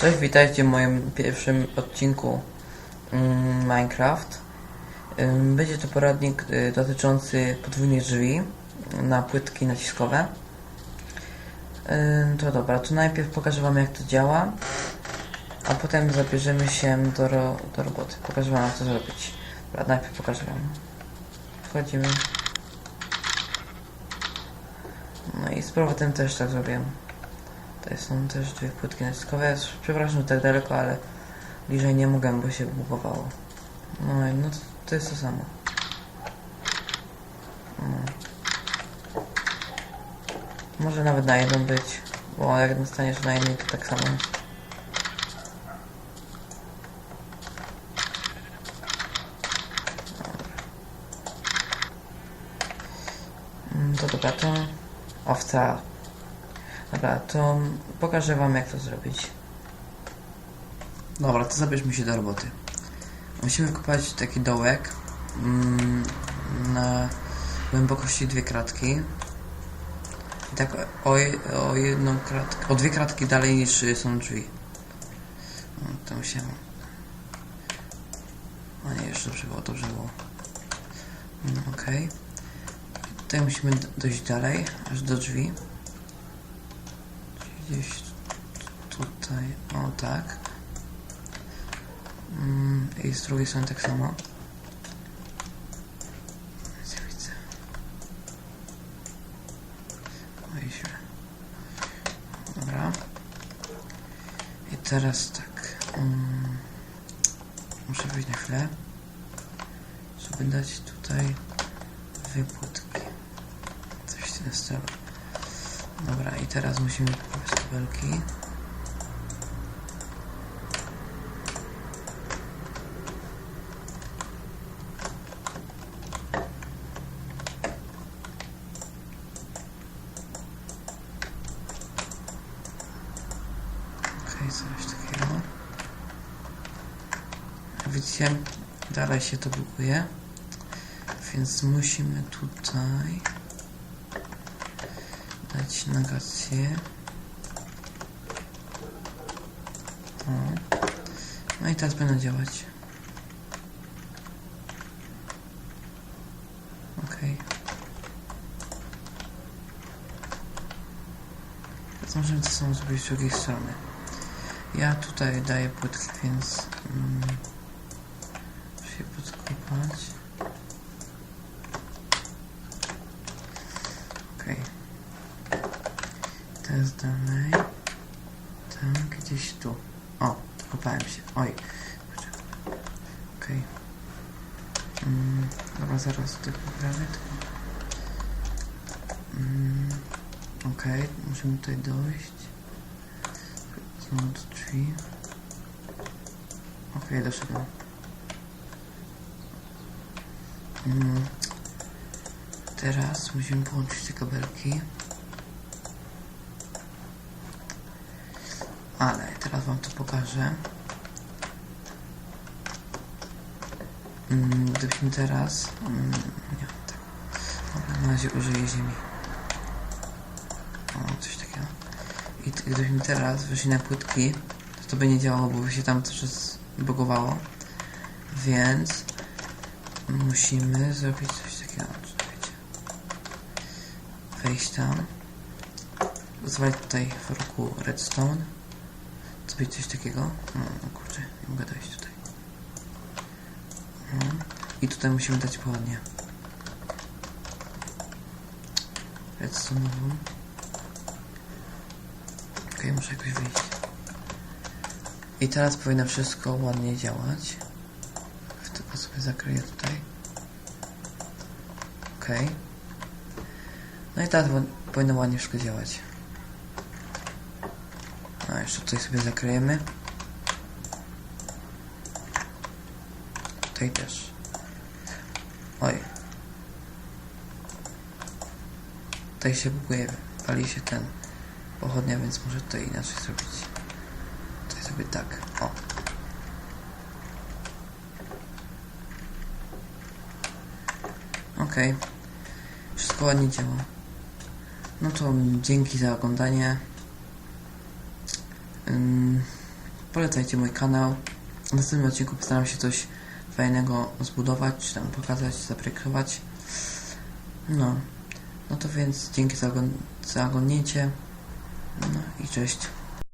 Cześć, witajcie w moim pierwszym odcinku mm, Minecraft. Będzie to poradnik y, dotyczący podwójnych drzwi na płytki naciskowe. To dobra, to najpierw pokażę wam jak to działa, a potem zabierzemy się do, ro do roboty. Pokażę wam jak to zrobić. Dobra, najpierw pokażę wam. Wchodzimy. No i z powrotem też tak zrobię. Tutaj są też dwie płytki naciskowe. Przepraszam, że tak daleko, ale bliżej nie mogłem, bo się bugowało. No i no to, to jest to samo. No. Może nawet na jedną być, bo jak dostaniesz na jednej, to tak samo jest. Mm, To dobra, to owca Dobra, to pokażę wam jak to zrobić. Dobra, to zabierzmy się do roboty. Musimy wykopać taki dołek mm, na głębokości dwie kratki. I tak o, o jedną kratkę, o dwie kratki dalej niż są drzwi. To się... O nie, już dobrze było, dobrze było. No, Okej. Tutaj musimy dojść dalej, aż do drzwi. Gdzieś tutaj, o tak. Mm, I z drugiej strony tak samo. Nie widzę. Oj. Dobra. I teraz tak. Mm, muszę wyjść na chwilę, żeby dać tutaj dwie płytki. Coś w tym stylu. Dobra, i teraz musimy kupować kabelki. Okej, coś takiego. Widzicie, dalej się to buguje. Więc musimy tutaj dać negację. O. No i teraz będą działać. Okej. Teraz możemy to samo zrobić z drugiej strony. Ja tutaj daję płytki, więc mm, się podkopać. Okej. Teraz dalej. Tak, gdzieś tu. O, kopałem się. Oj. Okej. Mm, dobra, zaraz tutaj poprawię. Mm, Okej, musimy tutaj dojść. Znowu do drzwi. Okej, doszedłem. Mm. Teraz musimy połączyć te kabelki. Ale teraz wam to pokażę. Mm, Gdybyśmy teraz... Mm, nie, tak. Dobra, na razie użyję ziemi. O, coś takiego. I gdybyśmy teraz weszli na płytki, to to by nie działało, bo by się tam coś zbugowało. Więc musimy zrobić coś takiego. Czekajcie. Wejść tam. Zwalić tutaj w ruchu redstone. Zrobić coś takiego. No, no kurczę, nie mogę dojść tutaj. No. I tutaj musimy dać pochodnie. Redstone'ową. Okej, muszę jakoś wyjść. I teraz powinno wszystko ładnie działać. W tylko sobie zakryję tutaj. Okej. No i teraz powinno ładnie wszystko działać. A jeszcze tutaj sobie zakryjemy. Tutaj też. Oj. Tutaj się buguje, pali się ten pochodnia, więc może tutaj inaczej zrobić. Tutaj sobie tak. O. Okej. Wszystko ładnie działa. No to dzięki za oglądanie. Polecajcie mój kanał. W następnym odcinku postaram się coś fajnego zbudować, czy tam pokazać, zaprojektować. No. No to więc dzięki za, ogon- za oglądnięcie. No i cześć.